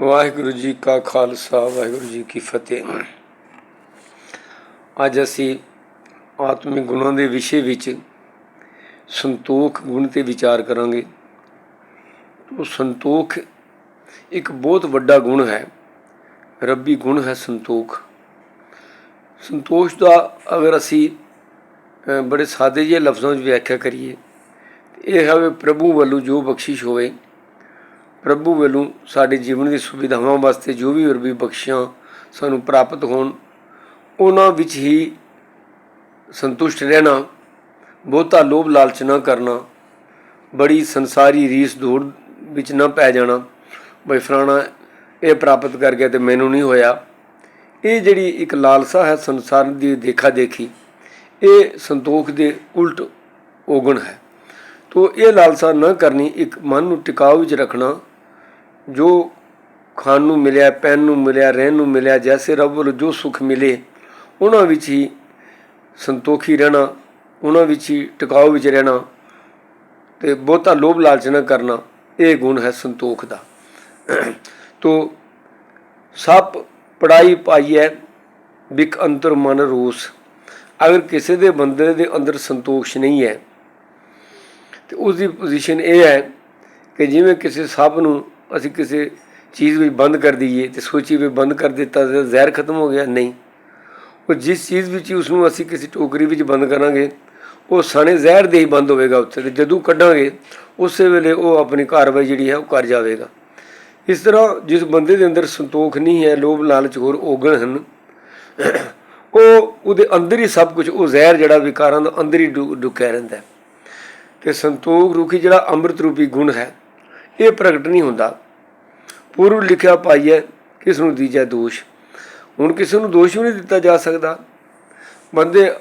ਵਾਹਿਗੁਰੂ ਜੀ ਕਾ ਖਾਲਸਾ, ਵਾਹਿਗੁਰੂ ਜੀ ਕੀ ਫਤਿਹ। ਅੱਜ ਅਸੀਂ ਆਤਮਿਕ ਗੁਣਾਂ ਦੇ ਵਿਸ਼ੇ ਵਿੱਚ ਸੰਤੋਖ ਗੁਣ ਤੇ ਵਿਚਾਰ ਕਰਾਂਗੇ। ਉਹ ਸੰਤੋਖ ਇੱਕ ਬਹੁਤ ਵੱਡਾ ਗੁਣ ਹੈ। ਰੱਬੀ ਗੁਣ ਹੈ ਸੰਤੋਖ। ਸੰਤੋਸ਼ ਦਾ ਅਗਰ ਅਸੀਂ ਬੜੇ ਸਾਦੇ ਜਿਹੇ ਲਫ਼ਜ਼ਾਂ ਵਿੱਚ ਵਿਆਖਿਆ ਕਰੀਏ ਇਹ ਹੈ ਵੀ ਪ੍ਰਭੂ ਵੱਲੋਂ ਜੋ ਬਖਸ਼ਿਸ਼ ਹੋਵੇ ਪ੍ਰਭੂ ਵੱਲੋਂ ਸਾਡੇ ਜੀਵਨ ਦੀ ਸੁਵਿਧਾਵਾਂ ਵਾਸਤੇ ਜੋ ਵੀ ਰੱਬੀ ਬਖਸ਼ਿਆ ਸਾਨੂੰ ਪ੍ਰਾਪਤ ਹੋਣ, ਉਹਨਾਂ ਵਿੱਚ ਹੀ ਸੰਤੁਸ਼ਟ ਰਹਿਣਾ, ਬਹੁਤਾ ਲੋਭ ਲਾਲਚ ਨਾ ਕਰਨਾ, ਬੜੀ ਸੰਸਾਰੀ ਰੀਸ ਦੌੜ ਵਿੱਚ ਨਾ ਪੈ ਜਾਣਾ, ਬਈ ਫਲਾਣਾ ਇਹ ਪ੍ਰਾਪਤ ਕਰ ਗਿਆ ਤੇ ਮੈਨੂੰ ਨਹੀਂ ਹੋਇਆ। ਇਹ ਜਿਹੜੀ ਇੱਕ ਲਾਲਸਾ ਹੈ ਸੰਸਾਰ ਦੀ ਦੇਖਾ ਦੇਖੀ, ਇਹ ਸੰਤੋਖ ਦੇ ਉਲਟ ਔਗਣ ਹੈ। ਤੋ ਇਹ ਲਾਲਸਾ ਨਾ ਕਰਨੀ, ਇੱਕ ਮਨ ਨੂੰ ਟਿਕਾਊ ਵਿੱਚ ਰੱਖਣਾ ਜੋ ਖਾਣ ਨੂੰ ਮਿਲਿਆ ਪੈਨ ਨੂੰ ਮਿਲਿਆ, ਰਹਿਣ ਨੂੰ ਮਿਲਿਆ, ਜੈਸੇ ਰੱਬ ਵੱਲੋਂ ਜੋ ਸੁੱਖ ਮਿਲੇ, ਉਹਨਾਂ ਵਿੱਚ ਹੀ ਸੰਤੋਖੀ ਰਹਿਣਾ, ਉਹਨਾਂ ਵਿੱਚ ਹੀ ਟਿਕਾਊ ਵਿੱਚ ਰਹਿਣਾ ਤੇ ਬਹੁਤਾ ਲੋਭ ਲਾਲਚ ਨਾ ਕਰਨਾ, ਇਹ ਗੁਣ ਹੈ ਸੰਤੋਖ ਦਾ। ਤੋ ਸਭ ਪੜਾਈ ਪਾਈਐ ਬਿਕ ਅੰਤਰ ਮਨ ਰੋਸ। ਅਗਰ ਕਿਸੇ ਦੇ ਬੰਦੇ ਦੇ ਅੰਦਰ ਸੰਤੋਖ ਨਹੀਂ ਹੈ, ਤੇ ਉਸ ਦੀ ਪੋਜੀਸ਼ਨ ਇਹ ਹੈ ਕਿ ਜਿਵੇਂ ਕਿਸੇ ਸੱਪ ਨੂੰ ਅਸੀਂ ਕਿਸੇ ਚੀਜ਼ ਵਿੱਚ ਬੰਦ ਕਰ ਦਈਏ ਤੇ ਸੋਚੀ ਵੀ ਬੰਦ ਕਰ ਦਿੱਤਾ ਤਾਂ ਜ਼ਹਿਰ ਖਤਮ ਹੋ ਗਿਆ। ਨਹੀਂ। ਉਹ ਜਿਸ ਚੀਜ਼ ਵਿੱਚ ਉਸ ਨੂੰ ਅਸੀਂ ਕਿਸੇ ਟੋਕਰੀ ਵਿੱਚ ਬੰਦ ਕਰਾਂਗੇ, ਉਹ ਸਣੇ ਜ਼ਹਿਰ ਦੇ ਹੀ ਬੰਦ ਹੋਵੇਗਾ ਉੱਥੇ ਤੇ ਜਦੋਂ ਕੱਢਾਂਗੇ, ਉਸੇ ਵੇਲੇ ਉਹ ਆਪਣੀ ਕਾਰਵਾਈ ਜਿਹੜੀ ਹੈ ਉਹ ਕਰ ਜਾਵੇਗਾ। ਇਸ ਤਰ੍ਹਾਂ ਜਿਸ ਬੰਦੇ ਦੇ ਅੰਦਰ ਸੰਤੋਖ ਨਹੀਂ ਹੈ, ਲੋਭ ਲਾਲਚ ਹੋਰ ਔਗਣ ਹਨ, ਉਹ ਉਹਦੇ ਅੰਦਰ ਹੀ ਸਭ ਕੁਝ ਉਹ ਜ਼ਹਿਰ ਜਿਹੜਾ ਵਿਕਾਰਾਂ ਦਾ ਅੰਦਰ ਹੀ ਡੁ- ਡੁੱਕਿਆ ਰਹਿੰਦਾ ਹੈ। ਤੇ ਸੰਤੋਖ ਰੂਖੀ ਜਿਹੜਾ ਅੰਮ੍ਰਿਤ ਰੂਪੀ ਗੁਣ ਹੈ, ਇਹ ਪ੍ਰਗਟ ਨਹੀਂ ਹੁੰਦਾ। ਪੂਰਬ ਲਿਖਿਆ ਪਾਈਐ ਕਿਸ ਨੂੰ ਦੀਜੈ ਦੋਸ਼? ਹੁਣ ਕਿਸੇ ਨੂੰ ਦੋਸ਼ ਵੀ ਨਹੀਂ ਦਿੱਤਾ ਜਾ ਸਕਦਾ। ਬੰਦੇ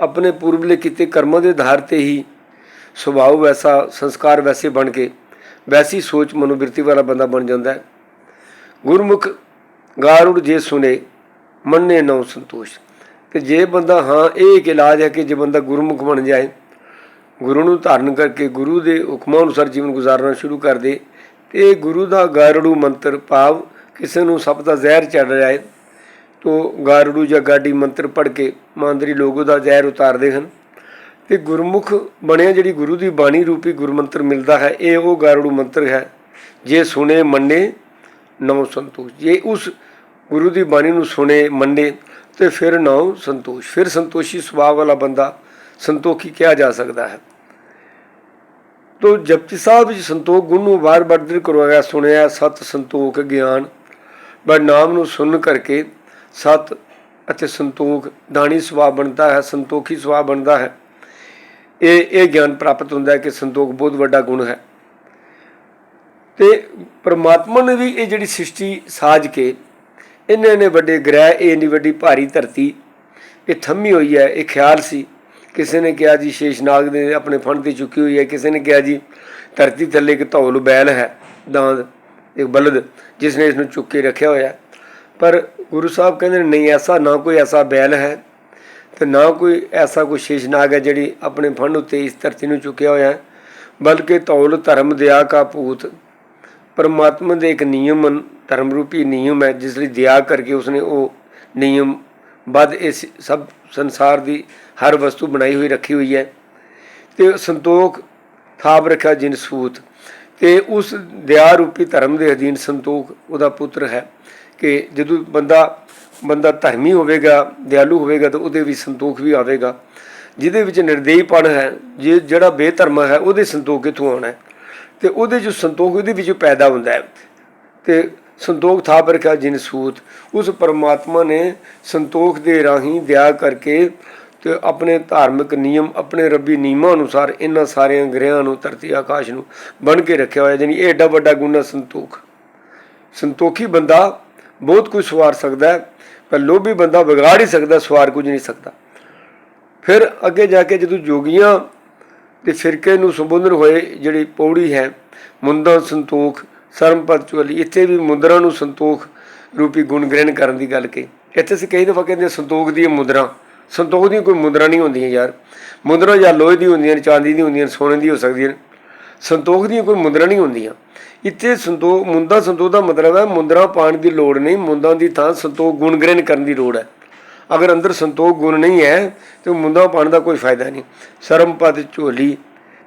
ਆਪਣੇ ਪੂਰਵਲੇ ਕੀਤੇ ਕਰਮਾਂ ਦੇ ਆਧਾਰ ਤੇ ਹੀ ਸੁਭਾਅ ਵੈਸਾ, ਸੰਸਕਾਰ ਵੈਸੇ ਬਣ ਕੇ ਵੈਸੀ ਸੋਚ ਮਨੋਬਿਰਤੀ ਵਾਲਾ ਬੰਦਾ ਬਣ ਜਾਂਦਾ ਹੈ। ਗੁਰਮੁਖ ਗਾਰੁੜ ਜੇ ਸੁਨੇ, ਮੰਨੇ ਨਉ ਸੰਤੋਸ਼। ਤੇ ਜੇ ਬੰਦਾ ਹਾਂ, ਇਹ ਇੱਕ ਇਲਾਜ ਹੈ ਕਿ ਜੇ ਬੰਦਾ ਗੁਰਮੁਖ ਬਣ ਜਾਏ, ਗੁਰੂ ਨੂੰ ਧਾਰਨ ਕਰਕੇ ਗੁਰੂ ਦੇ ਹੁਕਮਾਂ ਅਨੁਸਾਰ ਜੀਵਨ ਗੁਜ਼ਾਰਨਾ ਸ਼ੁਰੂ ਕਰ ਦੇ ਤੇ ਗੁਰੂ ਦਾ ਗਾਰੜੂ ਮੰਤਰ ਭਾਵ ਕਿਸੇ ਨੂੰ ਸਭ ਦਾ ਜ਼ਹਿਰ ਚੜ ਜਾਏ ਤੋ ਗਾਰੜੂ ਜਾਂ ਗਾਡੀ ਮੰਤਰ ਪੜ੍ਹ ਕੇ ਮਾਂਦਰੀ ਲੋਗੋ ਦਾ ਜ਼ਹਿਰ ਉਤਾਰਦੇ ਹਨ। ਤੇ ਗੁਰਮੁਖ ਬਣਿਆ ਜਿਹੜੀ ਗੁਰੂ ਦੀ ਬਾਣੀ ਰੂਪੀ ਗੁਰਮੰਤਰ ਮਿਲਦਾ ਹੈ, ਇਹ ਉਹ ਗਾਰੜੂ ਮੰਤਰ ਹੈ, ਜੇ ਸੁਣੇ ਮੰਨੇ ਨਉ ਸੰਤੋਸ਼। ਜੇ ਉਸ ਗੁਰੂ ਦੀ ਬਾਣੀ ਨੂੰ ਸੁਣੇ ਮੰਨੇ ਤੇ ਫਿਰ ਨਉ ਸੰਤੋਸ਼। ਫਿਰ ਸੰਤੋਸ਼ੀ ਸੁਭਾਅ ਵਾਲਾ ਬੰਦਾ ਸੰਤੋਖੀ ਕਿਹਾ ਜਾ ਸਕਦਾ ਹੈ। ਤੋ ਜਪਜੀ ਸਾਹਿਬ ਵਿੱਚ ਸੰਤੋਖ ਗੁਣ ਨੂੰ ਵਾਰ-ਵਾਰ ਕਰਵਾਇਆ, ਸੁਣਿਆ, ਸਤ ਸੰਤੋਖ ਗਿਆਨ। ਬੜ ਨਾਮ ਨੂੰ ਸੁਣ ਕਰਕੇ ਸਤ ਅਤੇ ਸੰਤੋਖ ਦਾਣੀ ਸੁਭਾਅ ਬਣਦਾ ਹੈ, ਸੰਤੋਖੀ ਸੁਭਾਅ ਬਣਦਾ ਹੈ। ਇਹ ਇਹ ਗਿਆਨ ਪ੍ਰਾਪਤ ਹੁੰਦਾ ਹੈ ਕਿ ਸੰਤੋਖ ਬਹੁਤ ਵੱਡਾ ਗੁਣ ਹੈ। ਤੇ ਪ੍ਰਮਾਤਮਾ ਨੇ ਵੀ ਇਹ ਜਿਹੜੀ ਸ੍ਰਿਸ਼ਟੀ ਸਾਜ ਕੇ ਇੰਨੇ ਇੰਨੇ ਵੱਡੇ ਗ੍ਰਹਿ, ਇਹ ਇੰਨੀ ਵੱਡੀ ਭਾਰੀ ਧਰਤੀ, ਇਹ ਥੰਮੀ ਹੋਈ ਹੈ, ਇਹ ਖਿਆਲ ਸੀ। ਕਿਸੇ ਨੇ ਕਿਹਾ ਜੀ ਸ਼ੇਸ਼ਨਾਗ ਦੇ ਆਪਣੇ ਫੰਡ ਤੇ ਚੁੱਕੀ ਹੋਈ ਹੈ ਕਿਸੇ ਨੇ ਕਿਹਾ ਜੀ ਧਰਤੀ ਥੱਲੇ ਇੱਕ ਧੌਲ ਬੈਲ ਹੈ ਦਾਂਦ ਇੱਕ ਬਲਦ ਜਿਸ ਨੇ ਇਸ ਨੂੰ ਚੁੱਕ ਕੇ ਰੱਖਿਆ ਹੋਇਆ। ਪਰ ਗੁਰੂ ਸਾਹਿਬ ਕਹਿੰਦੇ ਨੇ, ਨਹੀਂ ਐਸਾ ਨਾ ਕੋਈ ਐਸਾ ਬੈਲ ਹੈ ਤੇ ਨਾ ਕੋਈ ਐਸਾ ਕੋਈ ਸ਼ੇਸ਼ਨਾਗ ਹੈ ਜਿਹੜੀ ਆਪਣੇ ਫਣ ਉੱਤੇ ਇਸ ਧਰਤੀ ਨੂੰ ਚੁੱਕਿਆ ਹੋਇਆ ਹੈ। ਬਲਕਿ ਧੌਲ ਧਰਮ ਦਿਆ ਕਾ ਭੂਤ ਪਰਮਾਤਮਾ ਦੇ ਇੱਕ ਨਿਯਮ ਹਨ, ਧਰਮ ਰੂਪੀ ਨਿਯਮ ਹੈ ਜਿਸ ਲਈ ਦਿਆ ਕਰਕੇ ਉਸਨੇ ਉਹ ਨਿਯਮ ਬਦ ਇਸ ਸਭ ਸੰਸਾਰ ਦੀ ਹਰ ਵਸਤੂ ਬਣਾਈ ਹੋਈ ਰੱਖੀ ਹੋਈ ਹੈ। ਤੇ ਸੰਤੋਖ ਥਾਪ ਰੱਖਿਆ ਜਿਨ ਸੂਤ। ਤੇ ਉਸ ਦਿਆ ਰੂਪੀ ਧਰਮ ਦੇ ਅਧੀਨ ਸੰਤੋਖ ਉਹਦਾ ਪੁੱਤਰ ਹੈ ਕਿ ਜਦੋਂ ਬੰਦਾ ਬੰਦਾ ਧਰਮੀ ਹੋਵੇਗਾ, ਦਿਆਲੂ ਹੋਵੇਗਾ ਤਾਂ ਉਹਦੇ ਵਿੱਚ ਸੰਤੋਖ ਵੀ ਆਵੇਗਾ। ਜਿਹਦੇ ਵਿੱਚ ਨਿਰਦੇਈਪਣ ਹੈ, ਜੇ ਜਿਹੜਾ ਬੇਧਰਮ ਹੈ ਉਹਦੇ ਸੰਤੋਖ ਕਿੱਥੋਂ ਆਉਣਾ ਹੈ? ਤੇ ਉਹਦੇ ਜੋ ਸੰਤੋਖ ਉਹਦੇ ਵਿੱਚ ਪੈਦਾ ਹੁੰਦਾ ਹੈ। ਤੇ ਸੰਤੋਖ ਥਾਪ ਰੱਖਿਆ ਜਿਨ ਸੂਤ। ਉਸ ਪਰਮਾਤਮਾ ਨੇ ਸੰਤੋਖ ਦੇ ਰਾਹੀਂ ਦਿਆ ਕਰਕੇ ਤੇ ਆਪਣੇ ਧਾਰਮਿਕ ਨਿਯਮ, ਆਪਣੇ ਰੱਬੀ ਨਿਯਮਾਂ ਅਨੁਸਾਰ ਇਹਨਾਂ ਸਾਰਿਆਂ ਗ੍ਰਹਿਆਂ ਨੂੰ, ਧਰਤੀ ਆਕਾਸ਼ ਨੂੰ ਬਣ ਕੇ ਰੱਖਿਆ ਹੋਇਆ ਜਾਨੀ ਇਹ ਏਡਾ ਵੱਡਾ ਗੁਣ ਹੈ ਸੰਤੋਖ। ਸੰਤੋਖੀ ਬੰਦਾ ਬਹੁਤ ਕੁਝ ਸਵਾਰ ਸਕਦਾ ਹੈ, ਪਰ ਲੋਭੀ ਬੰਦਾ ਵਿਗਾੜ ਹੀ ਸਕਦਾ, ਸਵਾਰ ਕੁਝ ਨਹੀਂ ਸਕਦਾ। ਫਿਰ ਅੱਗੇ ਜਾ ਕੇ ਜਦੋਂ ਜੋਗੀਆਂ ਦੇ ਫਿਰਕੇ ਨੂੰ ਸੰਬੋਧਨ ਹੋਏ, ਜਿਹੜੀ ਪੌੜੀ ਹੈ, ਮੁੰਦਾ ਸੰਤੋਖ ਸਰਮਪਦ ਚੋਲੀ ਇੱਥੇ ਵੀ ਮੁੰਦਰਾ ਨੂੰ ਸੰਤੋਖ ਰੂਪੀ ਗੁਣ ਗ੍ਰਹਿਣ ਕਰਨ ਦੀ ਗੱਲ ਕਹੀ। ਇੱਥੇ ਅਸੀਂ ਕਈ ਦਫਾ ਕਹਿੰਦੇ ਸੰਤੋਖ ਦੀ ਮੁੰਦਰਾ। ਸੰਤੋਖ ਦੀ ਕੋਈ ਮੁੰਦਰਾ ਨਹੀਂ ਹੁੰਦੀਆਂ ਯਾਰ। ਮੁੰਦਰਾ ਜਾਂ ਲੋਹੇ ਦੀ ਹੁੰਦੀਆਂ ਨੇ, ਚਾਂਦੀ ਦੀ ਹੁੰਦੀਆਂ ਨੇ, ਸੋਨੇ ਦੀ ਹੋ ਸਕਦੀਆਂ ਨੇ। ਸੰਤੋਖ ਦੀਆਂ ਕੋਈ ਮੁੰਦਰਾ ਨਹੀਂ ਹੁੰਦੀਆਂ। ਇੱਥੇ ਸੰਤੋਖ ਮੁੰਦਾ ਸੰਤੋਖ ਦਾ ਮਤਲਬ ਹੈ ਮੁੰਦਰਾ ਪਾਣ ਦੀ ਲੋੜ ਨਹੀਂ, ਮੁੰਦਾਂ ਦੀ ਥਾਂ ਸੰਤੋਖ ਗੁਣਗ੍ਰਹਿਣ ਕਰਨ ਦੀ ਲੋੜ ਹੈ। ਅਗਰ ਅੰਦਰ ਸੰਤੋਖ ਗੁਣ ਨਹੀਂ ਹੈ, ਤੇ ਮੁੰਦਾ ਪਾਣ ਦਾ ਕੋਈ ਫਾਇਦਾ ਨਹੀਂ। ਸਰਮਪਦ ਝੋਲੀ,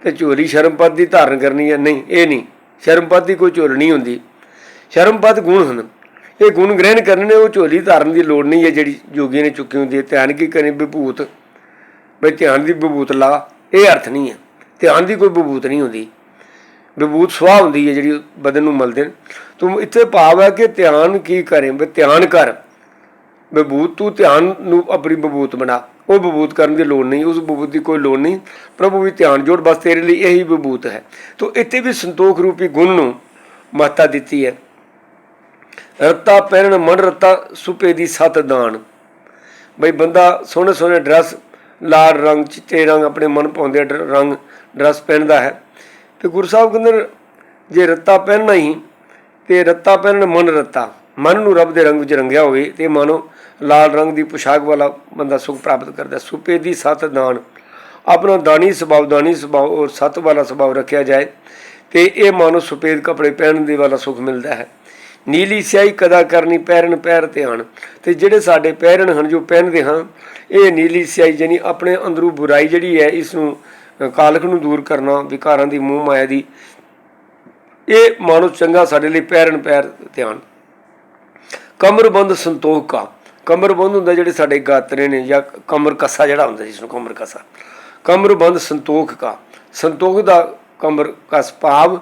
ਤੇ ਝੋਲੀ ਸ਼ਰਮਪਦ ਦੀ ਧਾਰਨ ਕਰਨੀ ਹੈ। ਨਹੀਂ, ਇਹ ਨਹੀਂ। ਸ਼ਰਮਪਦ ਦੀ ਕੋਈ ਝੋਲ ਨਹੀਂ ਹੁੰਦੀ। ਸ਼ਰਮਪਦ ਗੁਣ ਹਨ। ਇਹ ਗੁਣ ਗ੍ਰਹਿਣ ਕਰਨੇ ਨੇ ਉਹ ਝੋਲੀ ਧਾਰਨ ਦੀ ਲੋੜ ਨਹੀਂ ਹੈ, ਜਿਹੜੀ ਜੋਗੀ ਨੇ ਚੁੱਕੀ ਹੁੰਦੀ ਹੈ। ਧਿਆਨ ਕੀ ਕਰੇ ਵਿਭੂਤ। ਬਈ ਧਿਆਨ ਦੀ ਵਿਭੂਤ ਲਾ, ਇਹ ਅਰਥ ਨਹੀਂ ਹੈ। ਧਿਆਨ ਦੀ ਕੋਈ ਵਿਭੂਤ ਨਹੀਂ ਹੁੰਦੀ। ਵਿਭੂਤ ਸੁਆਹ ਹੁੰਦੀ ਹੈ, ਜਿਹੜੀ ਬਦਨ ਨੂੰ ਮਲਦੇ ਨੇ। ਤੂੰ ਇੱਥੇ ਭਾਵ ਹੈ ਕਿ ਧਿਆਨ ਕੀ ਕਰੇ? ਬਈ ਧਿਆਨ ਕਰ। ਵਿਭੂਤ, ਤੂੰ ਧਿਆਨ ਨੂੰ ਆਪਣੀ ਵਿਭੂਤ ਬਣਾ। ਉਹ ਵਿਭੂਤ ਕਰਨ ਦੀ ਲੋੜ ਨਹੀਂ, ਉਸ ਵਿਭੂਤ ਦੀ ਕੋਈ ਲੋੜ ਨਹੀਂ। ਪ੍ਰਭੂ ਵੀ ਧਿਆਨ ਜੋੜ, ਬਸ ਤੇਰੇ ਲਈ ਇਹੀ ਵਿਭੂਤ ਹੈ। ਤੋ ਇੱਥੇ ਵੀ ਸੰਤੋਖ ਰੂਪੀ ਗੁਣ ਨੂੰ ਮਹੱਤਤਾ ਦਿੱਤੀ ਹੈ। ਰਤਾ ਪਹਿਨਣ, ਮਨ ਰਤਾ ਸੁਪੇ ਦੀ ਸਤ ਦਾਨ। ਬਈ ਬੰਦਾ ਸੋਹਣੇ ਸੋਹਣੇ ਡਰੈਸ, ਲਾਲ ਰੰਗ ਚਿੱਟੇ ਰੰਗ ਆਪਣੇ ਮਨ ਪਾਉਂਦੇ ਡ- ਰੰਗ, ਡਰੈਸ ਪਹਿਨਦਾ ਹੈ। ਤੇ ਗੁਰੂ ਸਾਹਿਬ ਕਹਿੰਦੇ ਜੇ ਰੱਤਾ ਪਹਿਨਣਾ ਹੀ, ਤੇ ਰੱਤਾ ਪਹਿਨਣ, ਮਨ ਰੱਤਾ। ਮਨ ਨੂੰ ਰੱਬ ਦੇ ਰੰਗ ਵਿੱਚ ਰੰਗਿਆ ਹੋਵੇ, ਤੇ ਮਾਨੋ ਲਾਲ ਰੰਗ ਦੀ ਪੁਸ਼ਾਕ ਵਾਲਾ ਬੰਦਾ ਸੁਖ ਪ੍ਰਾਪਤ ਕਰਦਾ ਸੁਪੇ ਦੀ ਸਤ ਦਾਨ। ਆਪਣਾ ਦਾਨੀ ਸੁਭਾਅ ਦਾਨੀ ਸੁਭਾਅ ਔਰ ਸਤ ਵਾਲਾ ਸੁਭਾਅ ਰੱਖਿਆ ਜਾਏ, ਤੇ ਇਹ ਮਾਨੋ ਸੁਪੇਦ ਕੱਪੜੇ ਪਹਿਨਣ ਦੇ ਵਾਲਾ ਸੁਖ ਮਿਲਦਾ ਹੈ। ਨੀਲੀ ਸਿਆਹੀ ਕਦਾ ਕਰਨੀ ਪੈਰਨ ਪੈਰ ਧਿਆਨ ਤੇ ਜਿਹੜੇ ਸਾਡੇ ਪੈਰਨ ਹਨ, ਜੋ ਪਹਿਨਦੇ ਹਾਂ, ਇਹ ਨੀਲੀ ਸਿਆਹੀ ਜਾਨੀ ਆਪਣੇ ਅੰਦਰੋਂ ਬੁਰਾਈ ਜਿਹੜੀ ਹੈ ਇਸ ਨੂੰ ਕਾਲਖ ਨੂੰ ਦੂਰ ਕਰਨਾ, ਵਿਕਾਰਾਂ ਦੀ ਮੂੰਹ ਮਾਇਆ ਦੀ, ਇਹ ਮਾਨੋ ਚੰਗਾ ਸਾਡੇ ਲਈ ਪੈਰਨ ਪੈਰ ਧਿਆਨ ਕਮਰਬੰਦ ਸੰਤੋਖ ਕਾ ਕਮਰਬੰਦ ਹੁੰਦਾ ਜਿਹੜੇ ਸਾਡੇ ਗਾਤਰੇ ਨੇ, ਜਾਂ ਕਮਰ ਕੱਸਾ ਜਿਹੜਾ ਹੁੰਦਾ ਜਿਸ ਨੂੰ ਕਮਰ ਕੱਸਾ। ਕਮਰਬੰਦ ਸੰਤੋਖ ਕਾ। ਸੰਤੋਖ ਦਾ ਕਮਰ ਕਸ ਭਾਵ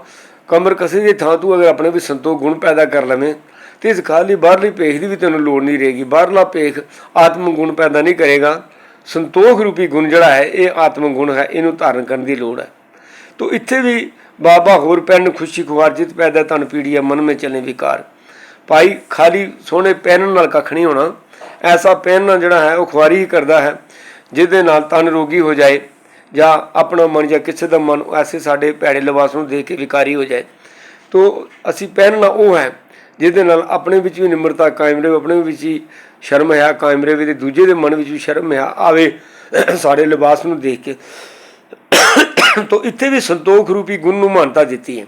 ਕਮਰ ਕਸੇ ਦੀ ਥਾਂ ਤੂੰ ਅਗਰ ਆਪਣੇ ਵੀ ਸੰਤੋਖ ਗੁਣ ਪੈਦਾ ਕਰ ਲਵੇਂ, ਤੇ ਇਸ ਖਾਲੀ ਬਾਹਰਲੀ ਪੇਖ ਦੀ ਵੀ ਤੈਨੂੰ ਲੋੜ ਨਹੀਂ ਰਹੇਗੀ। ਬਾਹਰਲਾ ਪੇਖ ਆਤਮ ਗੁਣ ਪੈਦਾ ਨਹੀਂ ਕਰੇਗਾ। ਸੰਤੋਖ ਰੂਪੀ ਗੁਣ ਜਿਹੜਾ ਹੈ, ਇਹ ਆਤਮ ਗੁਣ ਹੈ, ਇਹਨੂੰ ਧਾਰਨ ਕਰਨ ਦੀ ਲੋੜ ਹੈ। ਤੋ ਇੱਥੇ ਵੀ ਬਾਬਾ ਹੋਰ ਪੈਨ ਖੁਸ਼ੀ ਖੁਆਰ, ਜਿਤ ਪੈਦਾ ਤਨ ਪੀੜੀਆ ਮਨ ਮੇ ਚਲੇ ਵਿਕਾਰ। ਭਾਈ ਖਾਲੀ ਸੋਹਣੇ ਪਹਿਨਣ ਨਾਲ ਕੱਖ ਨਹੀਂ ਹੋਣਾ। ਐਸਾ ਪਹਿਨਣਾ ਜਿਹੜਾ ਹੈ, ਉਹ ਖੁਆਰੀ ਹੀ ਕਰਦਾ ਹੈ, ਜਿਹਦੇ ਨਾਲ ਤਨ ਰੋਗੀ ਹੋ ਜਾਏ। ਜਾਂ ਆਪਣਾ ਮਨ ਜਾਂ ਕਿਸੇ ਦਾ ਮਨ ਐਸੇ ਸਾਡੇ ਭੈੜੇ ਲਿਬਾਸ ਨੂੰ ਦੇਖ ਕੇ ਵਿਕਾਰੀ ਹੋ ਜਾਏ। ਤੋ ਅਸੀਂ ਪਹਿਨਣਾ ਉਹ ਹੈ, ਜਿਹਦੇ ਨਾਲ ਆਪਣੇ ਵਿੱਚ ਵੀ ਨਿਮਰਤਾ ਕਾਇਮ ਰਹੇ, ਆਪਣੇ ਵਿੱਚ ਹੀ ਸ਼ਰਮ ਹੈ, ਕਾਇਮ ਰਹੇ ਤੇ ਦੂਜੇ ਦੇ ਮਨ ਵਿੱਚ ਵੀ ਸ਼ਰਮ ਹੈ, ਆਵੇ ਸਾਡੇ ਲਿਬਾਸ ਨੂੰ ਦੇਖ ਕੇ। ਤੋ ਇੱਥੇ ਵੀ ਸੰਤੋਖ ਰੂਪੀ ਗੁਣ ਨੂੰ ਮਾਨਤਾ ਦਿੱਤੀ ਹੈ।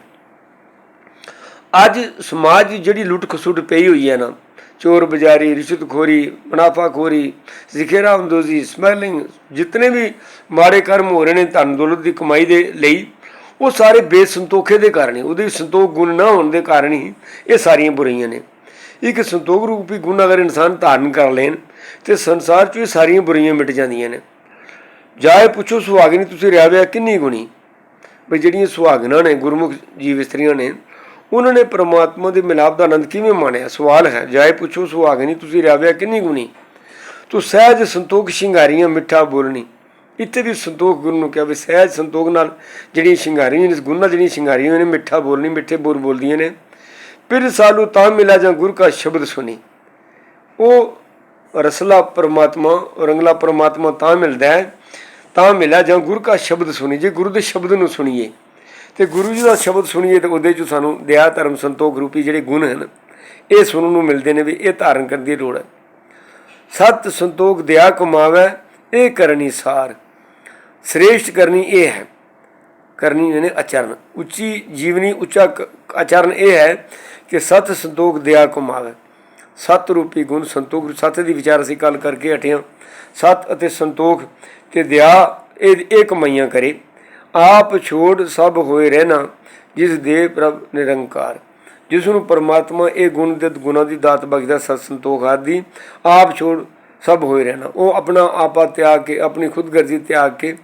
ਅੱਜ ਸਮਾਜ ਜਿਹੜੀ ਲੁੱਟ ਖਸੁੱਟ ਪਈ ਹੋਈ ਹੈ ਨਾ ਚੋਰ ਬਜ਼ਾਰੀ ਰਿਸ਼ਵਤਖੋਰੀ ਮੁਨਾਫਾਖੋਰੀ ਜ਼ਿਖੇਰਾ ਅੰਦੋਜ਼ੀ ਸਮੈਲਿੰਗ ਜਿਤਨੇ ਵੀ ਮਾੜੇ ਕਰਮ ਹੋ ਰਹੇ ਨੇ ਧਨ ਦੌਲਤ ਦੀ ਕਮਾਈ ਦੇ ਲਈ ਉਹ ਸਾਰੇ ਬੇਸੰਤੋਖੇ ਦੇ ਕਾਰਨ ਹੀ ਉਹਦੇ ਸੰਤੋਖ ਗੁਣ ਨਾ ਹੋਣ ਦੇ ਕਾਰਨ ਹੀ ਇਹ ਸਾਰੀਆਂ ਬੁਰਾਈਆਂ ਨੇ ਇੱਕ ਸੰਤੋਖ ਰੂਪੀ ਗੁਣ ਅਗਰ ਇਨਸਾਨ ਧਾਰਨ ਕਰ ਲੈਣ ਤੇ ਸੰਸਾਰ 'ਚ ਇਹ ਸਾਰੀਆਂ ਬੁਰਾਈਆਂ ਮਿਟ ਜਾਂਦੀਆਂ ਨੇ ਜਾਏ ਪੁੱਛੋ ਸੁਹਾਗਿਨੀ ਤੁਸੀਂ ਰਿਹਾ ਵਿਆ ਕਿੰਨੀ ਗੁਣੀ ਵੀ ਜਿਹੜੀਆਂ ਸੁਹਾਗਣਾ ਨੇ ਗੁਰਮੁਖ ਜੀਵ ਇਸਤਰੀਆਂ ਨੇ ਉਹਨਾਂ ਨੇ ਪ੍ਰਮਾਤਮਾ ਦੇ ਮਿਲਾਪ ਦਾ ਆਨੰਦ ਕਿਵੇਂ ਮਾਣਿਆ ਸਵਾਲ ਹੈ ਜਾਏ ਪੁੱਛੋ ਸੁਹਾਗਿਨੀ ਤੁਸੀਂ ਰਿਹਾ ਕਿੰਨੀ ਗੁਣੀ ਤੂੰ ਸਹਿਜ ਸੰਤੋਖ ਸ਼ਿੰਗਾਰੀਆਂ ਮਿੱਠਾ ਬੋਲਣੀ ਇੱਥੇ ਵੀ ਸੰਤੋਖ ਗੁਰੂ ਨੂੰ ਕਿਹਾ ਵੀ ਸਹਿਜ ਸੰਤੋਖ ਨਾਲ ਜਿਹੜੀਆਂ ਸ਼ਿੰਗਾਰੀਆਂ ਇਸ ਗੁਣ ਨਾਲ ਜਿਹੜੀਆਂ ਸ਼ਿੰਗਾਰੀਆਂ ਨੇ ਮਿੱਠਾ ਬੋਲਣੀ ਮਿੱਠੇ ਬੋਲ ਬੋਲਦੀਆਂ ਨੇ ਫਿਰ ਸਾਲੂ ਤਾਂ ਮਿਲਾ ਜਾਂ ਗੁਰ ਕਾ ਸ਼ਬਦ ਸੁਣੀ ਉਹ ਰਸਲਾ ਪਰਮਾਤਮਾ ਰੰਗਲਾ ਪਰਮਾਤਮਾ ਤਾਂ ਮਿਲਦਾ ਹੈ ਤਾਂ ਮਿਲਾ ਜਾਂ ਗੁਰ ਕਾ ਸ਼ਬਦ ਸੁਣੀ ਜੇ ਗੁਰੂ ਦੇ ਸ਼ਬਦ ਨੂੰ ਸੁਣੀਏ ਤੇ ਗੁਰੂ ਜੀ ਦਾ ਸ਼ਬਦ ਸੁਣੀਏ ਤੇ ਉਹਦੇ ਚ ਸਾਨੂੰ ਦਇਆ ਧਰਮ ਸੰਤੋਖ ਰੂਪੀ ਜਿਹੜੇ ਗੁਣ ਹਨ, ਇਹ ਸੁਣਨ ਨੂੰ ਮਿਲਦੇ ਨੇ ਵੀ ਇਹ ਧਾਰਨ ਕਰਨ ਦੀ ਲੋੜ ਹੈ। ਸਤ ਸੰਤੋਖ ਦਇਆ ਕਮਾਵੇ, ਇਹ ਕਰਨੀ ਸਾਰ। ਸ੍ਰੇਸ਼ਟ ਕਰਨੀ ਇਹ ਹੈ, ਕਰਨੀ ਇਹਨੇ ਆਚਰਨ ਉੱਚੀ ਜੀਵਨੀ ਉੱਚਾ ਆਚਰਨ ਇਹ ਹੈ ਕਿ ਸਤ ਸੰਤੋਖ ਦਇਆ ਕਮਾਵੇ। ਸਤ ਰੂਪੀ ਗੁਣ ਸੰਤੋਖ, ਸਤ ਦੀ ਵਿਚਾਰ ਅਸੀਂ ਕੱਲ ਕਰਕੇ ਹਟੇ ਹਾਂ। ਸਤ ਅਤੇ ਸੰਤੋਖ ਤੇ ਦਇਆ ਇਹ ਇਹ ਕਮਾਈਆਂ ਕਰੇ। ਆਪ ਛੋੜ ਸਭ ਹੋਏ ਰਹਿਣਾ, ਜਿਸ ਦੇ ਪ੍ਰਭ ਨਿਰੰਕਾਰ। ਜਿਸ ਨੂੰ ਪਰਮਾਤਮਾ ਇਹ ਗੁਣ ਦੇ ਗੁਣਾ ਦੀ ਦਾਤ ਬਖਸ਼ਦਾ, ਸਤ ਸੰਤੋਖ ਆਦਿ, ਆਪ ਛੋੜ ਸਭ ਹੋਏ ਰਹਿਣਾ। ਉਹ ਆਪਣਾ ਆਪਾ ਤਿਆਗ ਕੇ, ਆਪਣੀ ਖੁਦਗਰਜ਼ੀ ਤਿਆਗ ਕੇ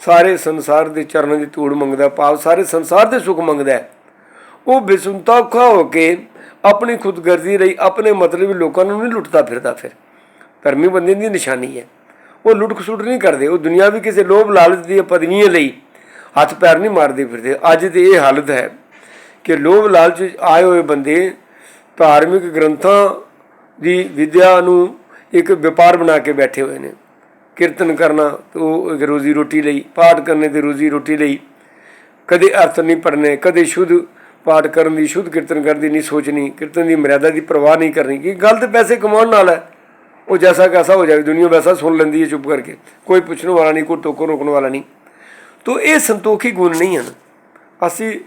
ਸਾਰੇ ਸੰਸਾਰ ਦੇ ਚਰਨਾਂ ਦੀ ਧੂੜ ਮੰਗਦਾ ਭਾਵ ਸਾਰੇ ਸੰਸਾਰ ਦੇ ਸੁੱਖ ਮੰਗਦਾ ਉਹ ਉਹ ਬੇਸੁੰਤਾਖਾ ਹੋ ਕੇ ਆਪਣੀ ਖੁਦਗਰਜ਼ੀ ਲਈ ਆਪਣੇ ਮਤਲਬ ਲੋਕਾਂ ਨੂੰ ਨਹੀਂ ਲੁੱਟਦਾ ਫਿਰਦਾ ਫਿਰ। ਧਰਮੀ ਬੰਦੇ ਦੀ ਨਿਸ਼ਾਨੀ ਹੈ। ਉਹ ਲੁੱਟ ਖਸੁੱਟ ਨਹੀਂ ਕਰਦੇ। ਉਹ ਦੁਨੀਆ ਵੀ ਕਿਸੇ ਲੋਭ ਲਾਲਚ ਦੀ ਪਦਵੀਆਂ ਲਈ ਹੱਥ ਪੈਰ ਨਹੀਂ ਮਾਰਦੇ ਫਿਰਦੇ। ਅੱਜ ਦੀ ਇਹ ਹਾਲਤ ਹੈ ਕਿ ਲੋਭ ਲਾਲਚ ਆਏ ਹੋਏ ਬੰਦੇ ਧਾਰਮਿਕ ਗ੍ਰੰਥਾਂ ਦੀ ਵਿਦਿਆ ਨੂੰ ਇੱਕ ਵਪਾਰ ਬਣਾ ਕੇ ਬੈਠੇ ਹੋਏ ਨੇ। ਕੀਰਤਨ ਕਰਨਾ ਤੇ ਉਹ ਇੱਕ ਰੋਜ਼ੀ ਰੋਟੀ ਲਈ, ਪਾਠ ਕਰਨੇ ਤੇ ਰੋਜ਼ੀ ਰੋਟੀ ਲਈ। ਕਦੇ ਅਰਥ ਨਹੀਂ ਪੜਨੇ ਕਦੇ ਸ਼ੁੱਧ ਪਾਠ ਕਰਨ ਦੀ, ਸ਼ੁੱਧ ਕੀਰਤਨ ਕਰਨ ਦੀ ਨਹੀਂ ਸੋਚਣੀ, ਕੀਰਤਨ ਦੀ ਮਰਿਆਦਾ ਦੀ ਪਰਵਾਹ ਨਹੀਂ ਕਰਨੀ। ਕਿ ਗਲਤ ਪੈਸੇ ਕਮਾਉਣ ਨਾਲ ਹੈ। ਉਹ ਜੈਸਾ ਕੈਸਾ ਹੋ ਜਾਵੇ, ਦੁਨੀਆ ਵੈਸਾ ਸੁਣ ਲੈਂਦੀ ਹੈ ਚੁੱਪ ਕਰਕੇ। ਕੋਈ ਪੁੱਛਣ ਵਾਲਾ ਨਹੀਂ, ਕੋਈ ਟੋਕੋ ਰੋਕਣ ਵਾਲਾ ਨਹੀਂ। ਤੋ ਇਹ ਸੰਤੋਖੀ ਗੁਣ ਨਹੀਂ ਹਨ। ਅਸੀਂ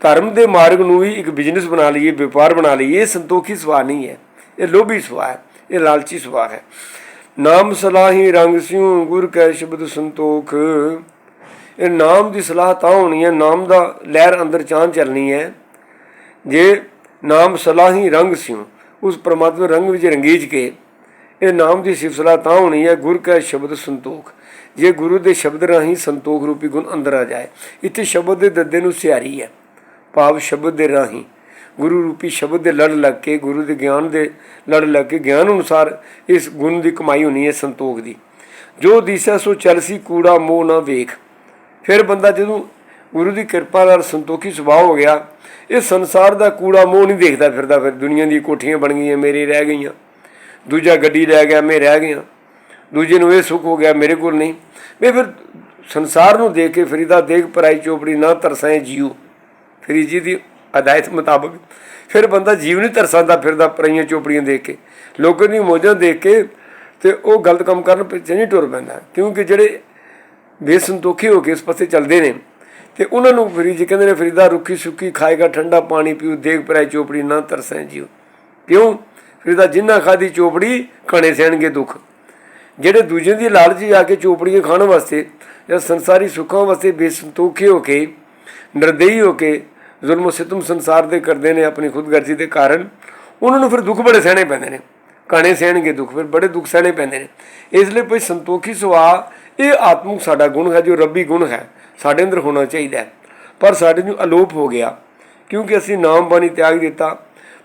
ਧਰਮ ਦੇ ਮਾਰਗ ਨੂੰ ਵੀ ਇੱਕ ਬਿਜ਼ਨਸ ਬਣਾ ਲਈਏ, ਵਪਾਰ ਬਣਾ ਲਈਏ, ਇਹ ਸੰਤੋਖੀ ਸੁਭਾਅ ਨਹੀਂ ਹੈ। ਇਹ ਲੋਭੀ ਸੁਭਾਅ ਹੈ, ਇਹ ਲਾਲਚੀ ਸੁਭਾਅ ਹੈ। ਨਾਮ ਸਲਾਹੀ ਰੰਗ ਸਿਉ, ਗੁਰ ਕੈ ਸ਼ਬਦ ਸੰਤੋਖ। ਇਹ ਨਾਮ ਦੀ ਸਲਾਹ ਤਾਂ ਹੋਣੀ ਹੈ, ਨਾਮ ਦਾ ਲਹਿਰ ਅੰਦਰ ਚਾਨ ਚੱਲਣੀ ਹੈ। ਜੇ ਨਾਮ ਸਲਾਹੀ ਰੰਗ ਸਿਉ, ਉਸ ਪ੍ਰਮਾਤਮਾ ਰੰਗ ਵਿੱਚ ਰੰਗੀਜ ਕੇ, ਇਹ ਨਾਮ ਦੀ ਸਿਫਤਲਾ ਤਾਂ ਹੋਣੀ ਹੈ, ਗੁਰ ਕਾ ਸ਼ਬਦ ਸੰਤੋਖ। ਜੇ ਗੁਰੂ ਦੇ ਸ਼ਬਦ ਰਾਹੀਂ ਸੰਤੋਖ ਰੂਪੀ ਗੁਣ ਅੰਦਰ ਆ ਜਾਏ, ਇੱਥੇ ਸ਼ਬਦ ਦੇ ਦੱਦੇ ਨੂੰ ਸਿਆਰੀ ਹੈ, ਭਾਵ ਸ਼ਬਦ ਦੇ ਰਾਹੀਂ। ਗੁਰੂ ਰੂਪੀ ਸ਼ਬਦ ਦੇ ਲੜ ਲੱਗ ਕੇ, ਗੁਰੂ ਦੇ ਗਿਆਨ ਦੇ ਲੜ ਲੱਗ ਕੇ, ਗਿਆਨ ਅਨੁਸਾਰ ਇਸ ਗੁਣ ਦੀ ਕਮਾਈ ਹੋਣੀ ਹੈ ਸੰਤੋਖ ਦੀ। ਜੋ ਦਿਸੈ ਸੋ ਚਲਸੀ ਕੂੜਾ ਮੋਹ ਨਾ ਵੇਖ। ਫਿਰ ਬੰਦਾ ਜਦੋਂ ਗੁਰੂ ਦੀ ਕਿਰਪਾ ਨਾਲ ਸੰਤੋਖੀ ਸੁਭਾਅ ਹੋ ਗਿਆ, ਇਹ ਸੰਸਾਰ ਦਾ ਕੂੜਾ ਮੋਹ ਨਹੀਂ ਦੇਖਦਾ ਫਿਰਦਾ, ਫਿਰ ਦੁਨੀਆ ਦੀ ਕੋਠੀਆਂ ਬਣ ਗਈਆਂ, ਮੇਰੀ ਰਹਿ ਗਈਆਂ। ਦੂਜਾ ਗੱਡੀ ਰਹਿ ਗਿਆ, ਮੈਂ ਰਹਿ ਗਿਆ। ਦੂਜੇ ਨੂੰ ਇਹ ਸੁੱਖ ਹੋ ਗਿਆ, ਮੇਰੇ ਕੋਲ ਨਹੀਂ। ਮੈਂ ਫਿਰ ਸੰਸਾਰ ਨੂੰ ਦੇਖ ਕੇ ਫਰੀਦਾ ਦੇਖ ਪਰਾਈ ਚੋਪੜੀ ਨਾ ਤਰਸਾਏ ਜੀਉ ਫਰੀ ਜੀ ਦੀ ਹਦਾਇਤ ਮੁਤਾਬਕ ਫਿਰ ਬੰਦਾ ਜੀਵ ਨਹੀਂ ਤਰਸਾਂਦਾ ਫਿਰਦਾ ਪਰਾਈਆਂ ਚੋਪੜੀਆਂ ਦੇਖ ਕੇ। ਲੋਕਾਂ ਦੀ ਮੌਜਾਂ ਦੇਖ ਕੇ ਤੇ ਉਹ ਗਲਤ ਕੰਮ ਕਰਨ ਪਿੱਛੇ ਨਹੀਂ ਟੁਰ ਪੈਂਦਾ। ਕਿਉਂਕਿ ਜਿਹੜੇ ਬੇਸੰਤੋਖੀ ਹੋ ਕੇ ਇਸ ਪਾਸੇ ਚੱਲਦੇ ਨੇ ਤੇ ਉਹਨਾਂ ਨੂੰ ਫਰੀ ਜੀ ਕਹਿੰਦੇ ਨੇ, ਫਰੀਦਾ ਰੁੱਖੀ ਸੁੱਕੀ ਖਾਏਗਾ, ਠੰਡਾ ਪਾਣੀ ਪੀਉ ਦੇਖ ਪਰਾਈ ਚੋਪੜੀ ਨਾ ਤਰਸਾਏ ਜੀਉ ਕਿਉਂ? ਫਰੀਦਾ ਜਿੰਨਾ ਖਾਦੀ ਚੋਪੜੀ ਕਣੇ ਸਹਿਣਗੇ ਦੁੱਖ। ਜਿਹੜੇ ਦੂਜੇ ਦੀ ਲਾਲਚੀ ਆ ਕੇ ਚੋਪੜੀਆਂ ਖਾਣ ਵਾਸਤੇ ਜਾਂ ਸੰਸਾਰੀ ਸੁੱਖਾਂ ਵਾਸਤੇ ਬੇਸੰਤੋਖੇ ਹੋ ਕੇ, ਨਿਰਦਈ ਹੋ ਕੇ ਜ਼ੁਲਮ ਸਿਤਮ ਸੰਸਾਰ ਦੇ ਕਰਦੇ ਨੇ ਆਪਣੀ ਖੁਦਗਰਜ਼ੀ ਦੇ ਕਾਰਨ, ਉਹਨਾਂ ਨੂੰ ਫਿਰ ਦੁੱਖ ਬੜੇ ਸਹਿਣੇ ਪੈਂਦੇ ਨੇ। ਕਾਣੇ ਸਹਿਣਗੇ ਦੁੱਖ, ਫਿਰ ਬੜੇ ਦੁੱਖ ਸਹਿਣੇ ਪੈਂਦੇ ਨੇ। ਇਸ ਲਈ ਕੋਈ ਸੰਤੋਖੀ ਸੁਭਾਅ, ਇਹ ਆਤਮਿਕ ਸਾਡਾ ਗੁਣ ਹੈ, ਜੋ ਰੱਬੀ ਗੁਣ ਹੈ, ਸਾਡੇ ਅੰਦਰ ਹੋਣਾ ਚਾਹੀਦਾ ਪਰ ਸਾਡੇ ਨੂੰ ਅਲੋਪ ਹੋ ਗਿਆ, ਕਿਉਂਕਿ ਅਸੀਂ ਨਾਮ ਬਾਣੀ ਤਿਆਗ ਦਿੱਤਾ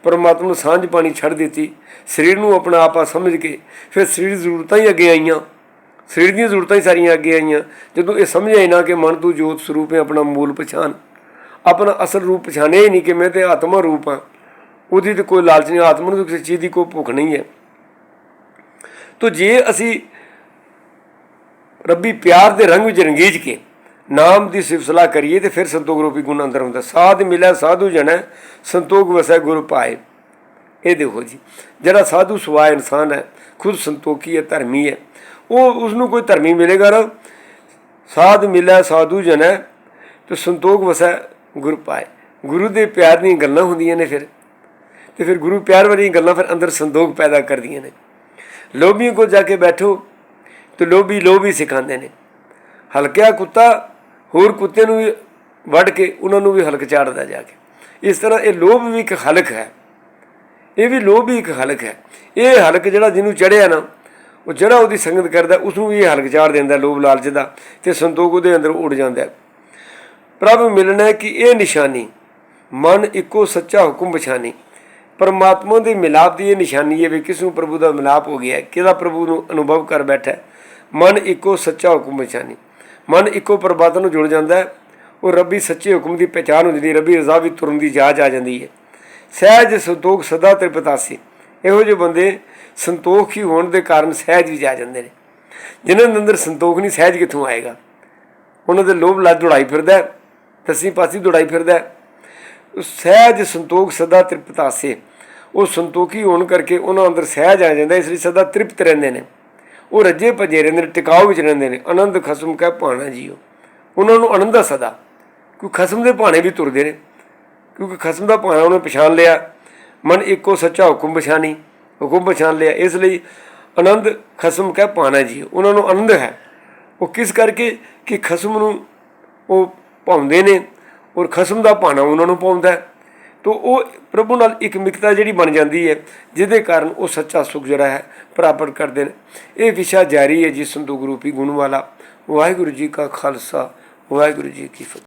ਪਰਮਾਤਮਾ ਨੂੰ ਸਾਂਝ ਪਾਣੀ ਛੱਡ ਦਿੱਤੀ। ਸਰੀਰ ਨੂੰ ਆਪਣਾ ਆਪਾ ਸਮਝ ਕੇ ਫਿਰ ਸਰੀਰ ਦੀ ਜ਼ਰੂਰਤਾਂ ਹੀ ਅੱਗੇ ਆਈਆਂ। ਸਰੀਰ ਦੀਆਂ ਜ਼ਰੂਰਤਾਂ ਹੀ ਸਾਰੀਆਂ ਅੱਗੇ ਆਈਆਂ। ਜਦੋਂ ਇਹ ਸਮਝ ਆਈ ਨਾ ਕਿ ਮਨ ਤੂੰ ਜੋਤ ਸਰੂਪ ਹੈ, ਆਪਣਾ ਮੂਲ ਪਛਾਣ। ਆਪਣਾ ਅਸਲ ਰੂਪ ਪਛਾਣਿਆ ਹੀ ਨਹੀਂ ਕਿ ਮੈਂ ਤੇ ਆਤਮਾ ਰੂਪ ਹਾਂ। ਉਹਦੀ ਤੇ ਕੋਈ ਲਾਲਚ ਨਹੀਂ, ਆਤਮਾ ਨੂੰ ਕਿਸੇ ਚੀਜ਼ ਦੀ ਕੋਈ ਭੁੱਖ ਨਹੀਂ ਹੈ। ਤੋ ਜੇ ਅਸੀਂ ਰੱਬੀ ਪਿਆਰ ਦੇ ਰੰਗ ਵਿੱਚ ਰੰਗੀਜ ਕੇ ਨਾਮ ਦੀ ਸਿਫਤਸਲਾ ਕਰੀਏ ਤੇ ਫਿਰ ਸੰਤੋਖ ਰੂਪੀ ਗੁਣ ਅੰਦਰ ਹੁੰਦਾ। ਸਾਧ ਮਿਲਿਆ ਸਾਧੂ ਜਣਾ, ਸੰਤੋਖ ਵਸੈ ਗੁਰ ਪਾਏ। ਇਹ ਦੇਖੋ ਜੀ, ਜਿਹੜਾ ਸਾਧੂ ਸੁਭਾਅ ਇਨਸਾਨ ਹੈ, ਖੁਦ ਸੰਤੋਖੀ ਹੈ, ਧਰਮੀ ਹੈ, ਉਹ ਉਸ ਨੂੰ ਕੋਈ ਧਰਮੀ ਮਿਲੇਗਾ ਨਾ। ਸਾਧ ਮਿਲਿਆ ਸਾਧੂ ਜਣਾ, ਤੇ ਸੰਤੋਖ ਵਸੈ ਗੁਰ ਪਾਏ। ਗੁਰੂ ਦੇ ਪਿਆਰ ਦੀਆਂ ਗੱਲਾਂ ਹੁੰਦੀਆਂ ਨੇ ਫਿਰ। ਤੇ ਫਿਰ ਗੁਰੂ ਪਿਆਰ ਵਾਲੀਆਂ ਗੱਲਾਂ ਫਿਰ ਅੰਦਰ ਸੰਤੋਖ ਪੈਦਾ ਕਰਦੀਆਂ ਨੇ। ਲੋਭੀਆਂ ਕੋਲ ਜਾ ਕੇ ਬੈਠੋ, ਤੇ ਲੋਭੀ ਲੋਭ ਹੀ ਸਿਖਾਉਂਦੇ ਨੇ। ਹਲਕਿਆ ਕੁੱਤਾ ਹੋਰ ਕੁੱਤੇ ਨੂੰ ਵੀ ਵੱਢ ਕੇ ਉਹਨਾਂ ਨੂੰ ਵੀ ਹਲਕ ਚਾੜਦਾ ਜਾ ਕੇ। ਇਸ ਤਰ੍ਹਾਂ ਇਹ ਲੋਭ ਵੀ ਇੱਕ ਹਲਕ ਹੈ। ਇਹ ਵੀ ਲੋਭ ਵੀ ਇੱਕ ਹਲਕ ਹੈ। ਇਹ ਹਲਕ ਜਿਹੜਾ ਜਿਹਨੂੰ ਚੜਿਆ ਨਾ, ਉਹ ਜਿਹੜਾ ਉਹਦੀ ਸੰਗਤ ਕਰਦਾ ਉਸ ਨੂੰ ਵੀ ਇਹ ਹਲਕ ਚਾੜ ਦਿੰਦਾ ਲੋਭ ਲਾਲਚ ਦਾ ਤੇ ਸੰਤੋਖ ਉਹਦੇ ਅੰਦਰ ਉੱਡ ਜਾਂਦਾ ਪ੍ਰਭ ਮਿਲਣਾ ਕਿ ਇਹ ਨਿਸ਼ਾਨੀ, ਮਨ ਇੱਕੋ ਸੱਚਾ ਹੁਕਮ ਪਛਾਨੀ ਪਰਮਾਤਮਾ ਦੇ ਮਿਲਾਪ ਦੀ ਇਹ ਨਿਸ਼ਾਨੀ ਹੈ ਵੀ ਕਿਸ ਨੂੰ ਪ੍ਰਭੂ ਦਾ ਮਿਲਾਪ ਹੋ ਗਿਆ ਕਿਹਦਾ ਪ੍ਰਭੂ ਨੂੰ ਅਨੁਭਵ ਕਰ ਬੈਠਾ ਮਨ ਇੱਕੋ ਸੱਚਾ ਹੁਕਮ ਪਛਾਨੀ ਮਨ ਇੱਕੋ ਪਰਮਾਤਮਾ ਨੂੰ ਜੁੜ ਜਾਂਦਾ ਹੈ। ਉਹ ਰੱਬੀ ਸੱਚੇ ਹੁਕਮ ਦੀ ਪਛਾਣ ਹੋ ਜਾਂਦੀ ਹੈ ਰੱਬੀ ਰਜ਼ਾ ਵੀ ਤੁਰਨ ਦੀ ਜਾਚ ਆ ਜਾਂਦੀ ਹੈ। ਸਹਿਜ ਸੰਤੋਖ ਸਦਾ ਤ੍ਰਿਪਤਾਸੀ ਇਹੋ ਜਿਹੇ ਬੰਦੇ ਸੰਤੋਖ ਹੀ ਹੋਣ ਦੇ ਕਾਰਨ ਸਹਿਜ ਵੀ ਜਾ ਜਾਂਦੇ ਨੇ। ਜਿਨ੍ਹਾਂ ਦੇ ਅੰਦਰ ਸੰਤੋਖ ਨਹੀਂ ਸਹਿਜ ਕਿੱਥੋਂ ਆਏਗਾ? ਉਹਨਾਂ ਦੇ ਲੋਭ ਲੱਜ ਦੁੜਾਈ ਫਿਰਦਾ ਹੈ, ਦਸੀ ਪਾਸੀ ਦੁੜਾਈ ਫਿਰਦਾ ਸਹਿਜ ਸੰਤੋਖ ਸਦਾ ਤ੍ਰਿਪਤਾਸੇ ਉਹ ਸੰਤੋਖੀ ਹੋਣ ਕਰਕੇ ਉਹਨਾਂ ਅੰਦਰ ਸਹਿਜ ਆ ਜਾਂਦਾ ਇਸ ਲਈ ਸਦਾ ਤ੍ਰਿਪਤ ਰਹਿੰਦੇ ਨੇ। ਉਹ ਰੱਜੇ ਭਜੇ ਰਹਿੰਦੇ ਨੇ ਟਿਕਾਉ ਵਿੱਚ ਰਹਿੰਦੇ ਨੇ। ਆਨੰਦ ਖਸਮ ਕਹਿ ਭਾਣਾ ਜੀਓ। ਉਹਨਾਂ ਨੂੰ ਆਨੰਦ ਦਾ ਸਦਾ। ਕਿਉਂ ਖਸਮ ਦੇ ਭਾਣੇ ਵੀ ਤੁਰਦੇ ਨੇ। ਕਿਉਂਕਿ ਖਸਮ ਦਾ ਭਾਣਾ ਉਹਨੇ ਪਛਾਣ ਲਿਆ। ਮਨ ਇੱਕੋ ਸੱਚਾ ਹੁਕਮ ਪਛਾਣੀ, ਹੁਕਮ ਪਛਾਣ ਲਿਆ। ਇਸ ਲਈ ਆਨੰਦ ਖਸਮ ਕਹਿ ਪਾਣਾ ਜੀ ਉਹਨਾਂ ਨੂੰ ਆਨੰਦ ਹੈ। ਉਹ ਕਿਸ ਕਰਕੇ? ਕਿ ਖਸਮ ਨੂੰ ਉਹ ਪਾਉਂਦੇ ਨੇ ਔਰ ਖਸਮ ਦਾ ਭਾਣਾ ਉਹਨਾਂ ਨੂੰ ਪਾਉਂਦਾ ਹੈ। ਤੋ ਉਹ ਪ੍ਰਭੂ ਨਾਲ ਇੱਕ ਮਿਕਤਾ ਜਿਹੜੀ ਬਣ ਜਾਂਦੀ ਹੈ, ਜਿਹਦੇ ਕਾਰਨ ਉਹ ਸੱਚਾ ਸੁਖ ਜਿਹੜਾ ਹੈ ਪ੍ਰਾਪਤ ਕਰਦੇ ਨੇ। ਇਹ ਵਿਸ਼ਾ ਜਾਰੀ ਹੈ ਜੀ ਸੰਤੋਖ ਰੂਪੀ ਗੁਣ ਵਾਲਾ। ਵਾਹਿਗੁਰੂ ਜੀ ਕਾ ਖਾਲਸਾ, ਵਾਹਿਗੁਰੂ ਜੀ ਕੀ ਫਤਿਹ।